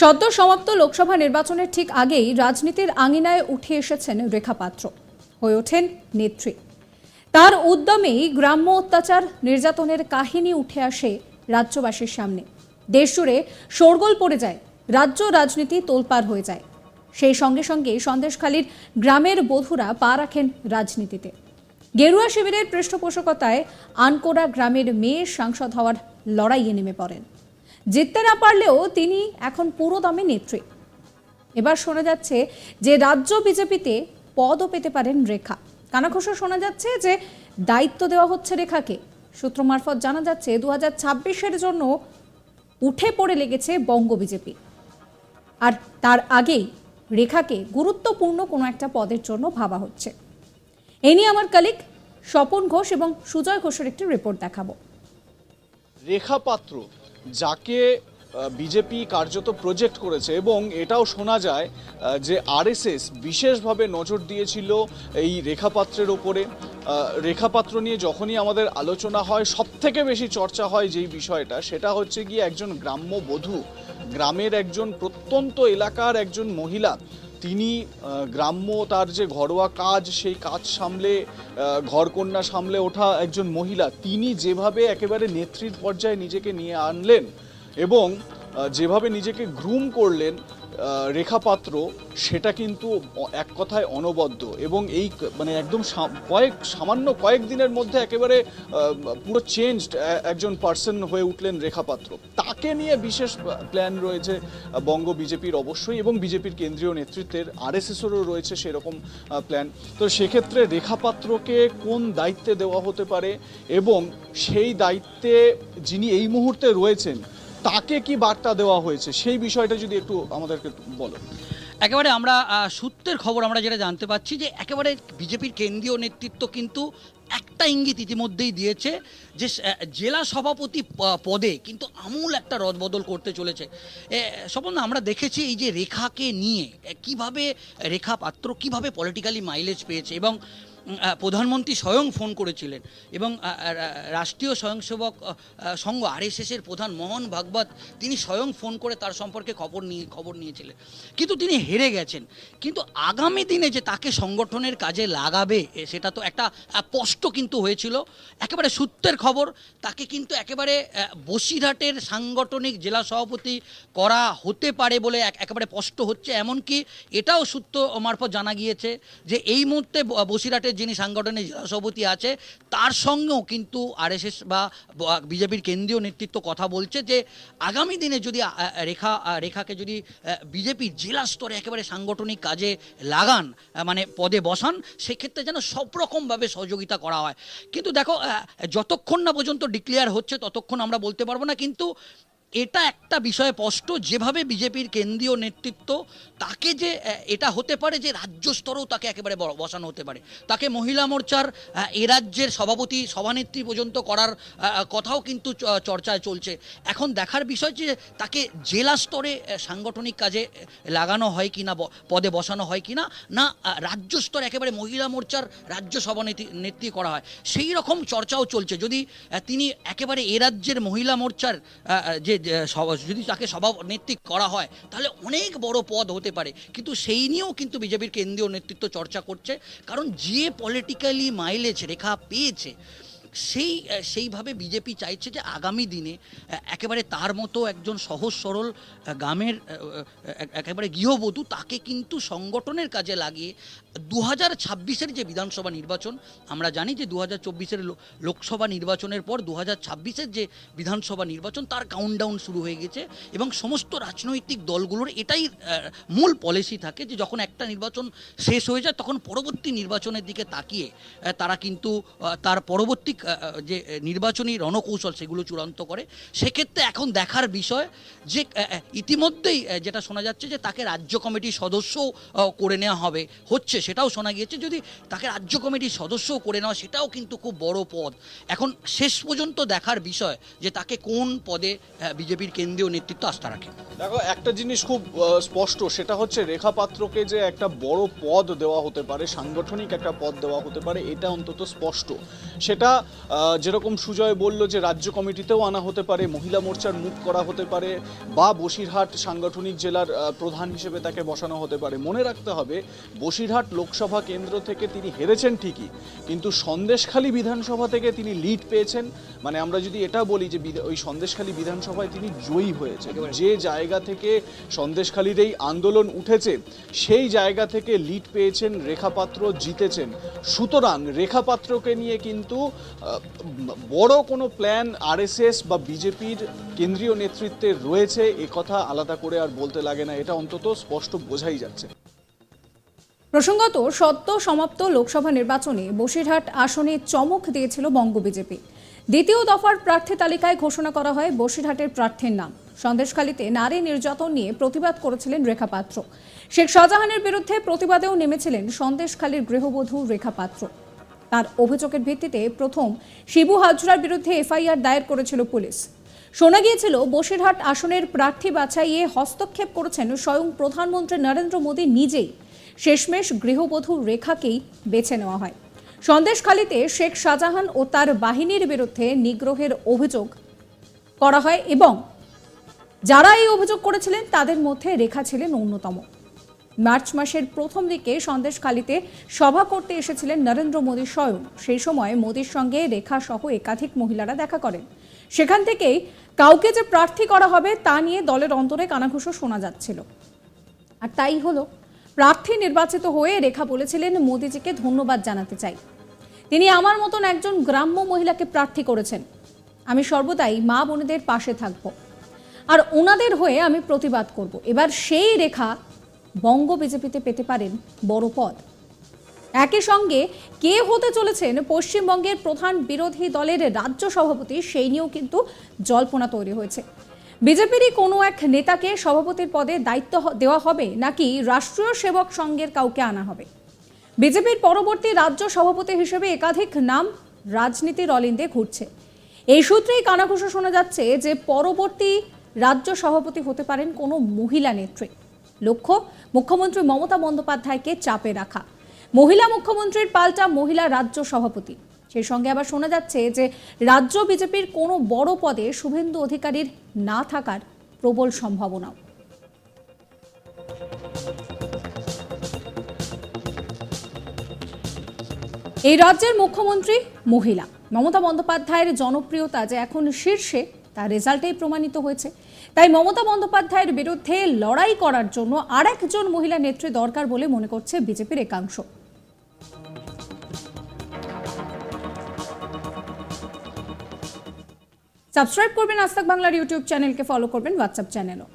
সদ্য সমাপ্ত লোকসভা নির্বাচনের ঠিক আগেই রাজনীতির আঙিনায় উঠে এসেছেন রেখা পাত্র হয়ে ওঠেন নেত্রী। তার উদ্যমেই গ্রাম্য অত্যাচার, নির্যাতনের কাহিনী উঠে আসে রাজ্যবাসীর সামনে। দেশ জুড়ে শোরগোল পড়ে যায়, রাজ্য রাজনীতি তোলপাড় হয়ে যায়। সেই সঙ্গে সঙ্গে সন্দেশখালীর গ্রামের বধূরা পা রাখেন রাজনীতিতে। গেরুয়া শিবিরের পৃষ্ঠপোষকতায় আনকোড়া গ্রামের মেয়ে সাংসদ হওয়ার লড়াইয়ে নেমে পড়েন। জিততে না পারলেও তিনি এখন পুরো দমে নেত্রী। এবার শোনা যাচ্ছে যে রাজ্য বিজেপিতে পদও পেতে পারেন রেখা। কানাঘোষা শোনা যাচ্ছে যে দায়িত্ব দেওয়া হচ্ছে রেখাকে। সূত্র মারফত জানা যাচ্ছে দু হাজার জন্য উঠে পড়ে লেগেছে বঙ্গ বিজেপি। আর তার আগেই রেখাকে গুরুত্বপূর্ণ কোনো একটা পদের জন্য ভাবা হচ্ছে। এ নিয়ে আমার কালিক স্বপন ঘোষ এবং সুজয় ঘোষের একটি রিপোর্ট দেখাবো। রেখা পাত্র যাকে বিজেপি কার্যত প্রজেক্ট করেছে এবং এটাও শোনা যায় যে আরএসএস বিশেষভাবে নজর দিয়েছিল এই রেখাপাত্রের ওপরে। রেখাপাত্র নিয়ে যখনই আমাদের আলোচনা হয় সব থেকে বেশি চর্চা হয় যেই বিষয়টা, সেটা হচ্ছে গিয়ে একজন গ্রাম্য বধূ। গ্রামের একজন প্রত্যন্ত এলাকার একজন মহিলা তিনি গ্রাম্য তার যে ঘরোয়া কাজ, সেই কাজ সামলে ঘরকন্যা সামলে ওঠা একজন মহিলা, তিনি যেভাবে একেবারে নেত্রীর পর্যায়ে নিজেকে নিয়ে আনলেন এবং যেভাবে নিজেকে গ্রুম করলেন রেখা পাত্র সেটা কিন্তু এক কথায় অনবদ্য এবং এই মানে একদম কয়েক, সামান্য কয়েক দিনের মধ্যে একেবারে পুরো চেঞ্জড একজন পার্সন হয়ে উঠলেন রেখা পাত্র তাকে নিয়ে বিশেষ প্ল্যান রয়েছে বঙ্গ বিজেপির অবশ্যই এবং বিজেপির কেন্দ্রীয় নেতৃত্বের আরএসএসেরও রয়েছে সেরকম প্ল্যান তো সেক্ষেত্রে রেখা পাত্রকে কোন দায়িত্বে দেওয়া হতে পারে এবং সেই দায়িত্বে যিনি এই মুহূর্তে রয়েছেন তাকে কি বার্তা দেওয়া হয়েছে? সেই বিষয়টা যদি একটু আমাদেরকে বলো। একেবারে আমরা সূত্রের খবর আমরা যেটা জানতে পাচ্ছি যে একেবারে বিজেপির কেন্দ্রীয় নেতৃত্ব কিন্তু একটা ইঙ্গিত ইতিমধ্যেই দিয়েছে যে জেলা সভাপতি পদে কিন্তু আমূল একটা রদবদল করতে চলেছে। স্বপন আমরা দেখেছি এই যে রেখাকে নিয়ে কীভাবে রেখা পাত্র কীভাবে পলিটিক্যালি মাইলেজ পেয়েছে এবং প্রধানমন্ত্রী স্বয়ং ফোন করেছিলেন এবং রাষ্ট্রীয় স্বয়ংসেবক সংঘ আরএসএসের প্রধান মোহন ভাগবত তিনি স্বয়ং ফোন করে তার সম্পর্কে খবর নিয়ে, খবর নিয়েছিলেন। কিন্তু তিনি হেরে গেছেন। কিন্তু আগামী দিনে যে তাকে সংগঠনের কাজে লাগাবে সেটা তো একটা স্পষ্ট কিন্তু হয়েছিল। একেবারে সূত্রের খবর, তাকে কিন্তু একেবারে বসিরহাটের সাংগঠনিক জেলা সভাপতি করা হতে পারে বলে এক- একেবারে স্পষ্ট হচ্ছে। এমনকি এটাও সূত্র মারফত জানা গিয়েছে যে এই মুহূর্তে বসিরহাটের যিনি সাংগঠনিক জেলা সভাপতি আছে, তার সঙ্গেও কিন্তু আরএসএস বা বিজেপির কেন্দ্রীয় নেতৃত্ব কথা বলছে যে, আগামী দিনে যদি রেখা রেখাকে যদি বিজেপি জেলা স্তরে একেবারে সাংগঠনিক কাজে লাগান মানে পদে বসান, সেক্ষেত্রে যেন সব রকমভাবে সহযোগিতা করা হয়। কিন্তু দেখো যতক্ষণ না পর্যন্ত ডিক্লেয়ার হচ্ছে, ততক্ষণ আমরা বলতে পারব না, কিন্তু এটা একটা বিষয় স্পষ্ট যেভাবে বিজেপির কেন্দ্রীয় নেতৃত্ব তাকে যে এটা হতে পারে যে রাজ্য স্তরেও তাকে একেবারে বসানো হতে পারে। তাকে মহিলা মোর্চার এ রাজ্যের সভাপতি সভানেত্রী পর্যন্ত করার কথাও কিন্তু চর্চায় চলছে। এখন দেখার বিষয় যে তাকে জেলা স্তরে সাংগঠনিক কাজে লাগানো হয় কিনা ব- পদে বসানো হয় কিনা না আহ, রাজ্য স্তরে একেবারে মহিলা মোর্চার রাজ্য সভানেত্রী নেত্রী করা হয় সেই রকম চর্চাও চলছে। যদি তিনি একেবারে এ রাজ্যের মহিলা মোর্চার যে যদি তাকে সভানেত্রী করা হয়, তাহলে অনেক বড় পদ হতে পারে। কিন্তু সেই নিয়েও কিন্তু বিজেপির কেন্দ্রীয় নেতৃত্ব চর্চা করছে। কারণ যে পলিটিক্যালি মাইলেজ রেখা পেয়েছে সেই সেইভাবে বিজেপি চাইছে যে আগামী দিনে একেবারে তার মতো একজন সহজ সরল গ্রামের একেবারে গৃহবধূ তাকে কিন্তু সংগঠনের কাজে লাগিয়ে দু হাজার ছাব্বিশের যে বিধানসভা নির্বাচন, আমরা জানি যে দু হাজার চব্বিশের লোকসভা নির্বাচনের পর দু হাজার ছাব্বিশের যে বিধানসভা নির্বাচন, তার কাউন্টডাউন শুরু হয়ে গেছে এবং সমস্ত রাজনৈতিক দলগুলোর এটাই মূল পলিসি থাকে যে যখন একটা নির্বাচন শেষ হয়ে যায়, তখন পরবর্তী নির্বাচনের দিকে তাকিয়ে তারা কিন্তু তার পরবর্তী যে নির্বাচনী রণকৌশল সেগুলো চূড়ান্ত করে সেক্ষেত্রে এখন দেখার বিষয় যে ইতিমধ্যেই যেটা শোনা যাচ্ছে যে তাকে রাজ্য কমিটির সদস্যও আহ, করে নেওয়া হবে হচ্ছে সেটাও শোনা গিয়েছে। যদি তাকে রাজ্য কমিটির সদস্যও করে নেওয়া সেটাও কিন্তু খুব বড় পদ। এখন শেষ পর্যন্ত দেখার বিষয় যে তাকে কোন পদে বিজেপির কেন্দ্রীয় নেতৃত্ব আস্থা রাখে। দেখো একটা জিনিস খুব স্পষ্ট সেটা হচ্ছে রেখা পাত্রকে যে একটা বড় পদ দেওয়া হতে পারে সাংগঠনিক একটা পদ দেওয়া হতে পারে এটা অন্তত স্পষ্ট। সেটা যেরকম সুজয় বলল যে রাজ্য কমিটিতেও আনা হতে পারে মহিলা মোর্চার মুখ করা হতে পারে বা বসিরহাট সাংগঠনিক জেলার প্রধান হিসেবে তাকে বসানো হতে পারে। মনে রাখতে হবে বসিরহাট লোকসভা কেন্দ্র থেকে তিনি হেরেছেন ঠিকই কিন্তু সন্দেশখালী বিধানসভা থেকে তিনি লিড পেয়েছেন। মানে আমরা যদি এটা বলি যে ওই সন্দেশখালী বিধানসভায় তিনি জয়ী হয়েছেন। যে জায়গা থেকে সন্দেশখালীর এই আন্দোলন উঠেছে সেই জায়গা থেকে লিড পেয়েছেন রেখাপাত্র জিতেছেন। সুতরাং রেখাপাত্রকে নিয়ে কিন্তু বড় কোনো প্ল্যান আরএসএস বা বিজেপির কেন্দ্রীয় নেতৃত্বে রয়েছে কথা আলাদা করে আর বলতে লাগে না, এটা অন্তত স্পষ্ট বোঝাই যাচ্ছে। প্রসঙ্গত, সদ্য সমাপ্ত লোকসভা নির্বাচনে বসিরহাট আসনে চমক দিয়েছিল বঙ্গ বিজেপি দ্বিতীয় দফার প্রার্থী তালিকায় ঘোষণা করা হয় বসিরহাটের প্রার্থীর নাম। সন্দেশখালীতে নারী নির্যাতন নিয়ে প্রতিবাদ করেছিলেন রেখা পাত্র। শেখ শাহজাহানের বিরুদ্ধে প্রতিবাদেও নেমেছিলেন সন্দেশখালীর গৃহবধূ রেখা পাত্র। তার অভিযোগের ভিত্তিতে প্রথম শিবু হাজরার বিরুদ্ধে এফআইআর দায়ের করেছিল পুলিশ। শোনা গিয়েছিল, বসিরহাট আসনের প্রার্থী বাছাইয়ে হস্তক্ষেপ করেছেন স্বয়ং প্রধানমন্ত্রী নরেন্দ্র মোদী নিজেই। শেষমেশ গৃহবধূ রেখাকেই বেছে নেওয়া হয়। সন্দেশখালীতে শেখ শাহজাহান ও তার বাহিনীর বিরুদ্ধে নিগ্রহের অভিযোগ করা হয় এবং যারা এই অভিযোগ করেছিলেন তাদের মধ্যে রেখা ছিলেন অন্যতম। মার্চ মাসের প্রথম দিকে সন্দেশখালীতে সভা করতে এসেছিলেন নরেন্দ্র মোদী স্বয়ং। সেই সময় মোদীর সঙ্গে রেখা সহ একাধিক মহিলারা দেখা করেন। সেখান থেকেই কাউকে যে প্রার্থী করা হবে তা নিয়ে দলের অন্তরে কানাঘুষো শোনা যাচ্ছিল। আর তাই হলো। প্রার্থী নির্বাচিত হয়ে রেখা বলেছিলেন, মোদিজিকে ধন্যবাদ জানাতে চাই। তিনি আমার মতন একজন গ্রাম্য মহিলাকে প্রার্থী করেছেন। আমি সর্বদাই মা বোনেদের পাশে থাকব। আর ওনাদের হয়ে আমি প্রতিবাদ করব। এবার সেই রেখা বঙ্গ বিজেপিতে পেতে পারেন বড় পদ। একই সঙ্গে কে হতে চলেছেন পশ্চিমবঙ্গের প্রধান বিরোধী দলের রাজ্য সভাপতি, সেই নিয়েও কিন্তু জল্পনা তৈরি হয়েছে। বিজেপিরই কোনো এক নেতাকে সভাপতির পদে দায়িত্ব দেওয়া হবে নাকি রাষ্ট্রীয় সেবক সংঘের কাউকে আনা হবে? বিজেপির পরবর্তী রাজ্য সভাপতি হিসেবে একাধিক নাম রাজনীতির অলিন্দে ঘুরছে। এই সূত্রেই কানাঘুষো শোনা যাচ্ছে যে পরবর্তী রাজ্য সভাপতি হতে পারেন কোনো মহিলা নেত্রী। লক্ষ্য, মুখ্যমন্ত্রী মমতা বন্দ্যোপাধ্যায়কে চাপে রাখা। মহিলা মুখ্যমন্ত্রীর পাল্টা মহিলা রাজ্য সভাপতি। সেই সঙ্গে আবার শোনা যাচ্ছে যে, রাজ্য বিজেপির কোনো বড় পদে শুভেন্দু অধিকারীর না থাকার প্রবল সম্ভাবনাও। এই রাজ্যের মুখ্যমন্ত্রী মহিলা। মমতা বন্দ্যোপাধ্যায়ের জনপ্রিয়তা যে এখন শীর্ষে, তার রেজাল্টেই প্রমাণিত হয়েছে। তাই মমতা বন্দ্যোপাধ্যায়ের বিরুদ্ধে লড়াই করার জন্য আরেকজন মহিলা নেত্রী দরকার বলে মনে করছে বিজেপির একাংশ। সাবস্ক্রাইব করবেন আস্তাক বাংলার ইউটিউব চ্যানেলকে ফলো করবেন হোয়াটসঅ্যাপ চ্যানেলও।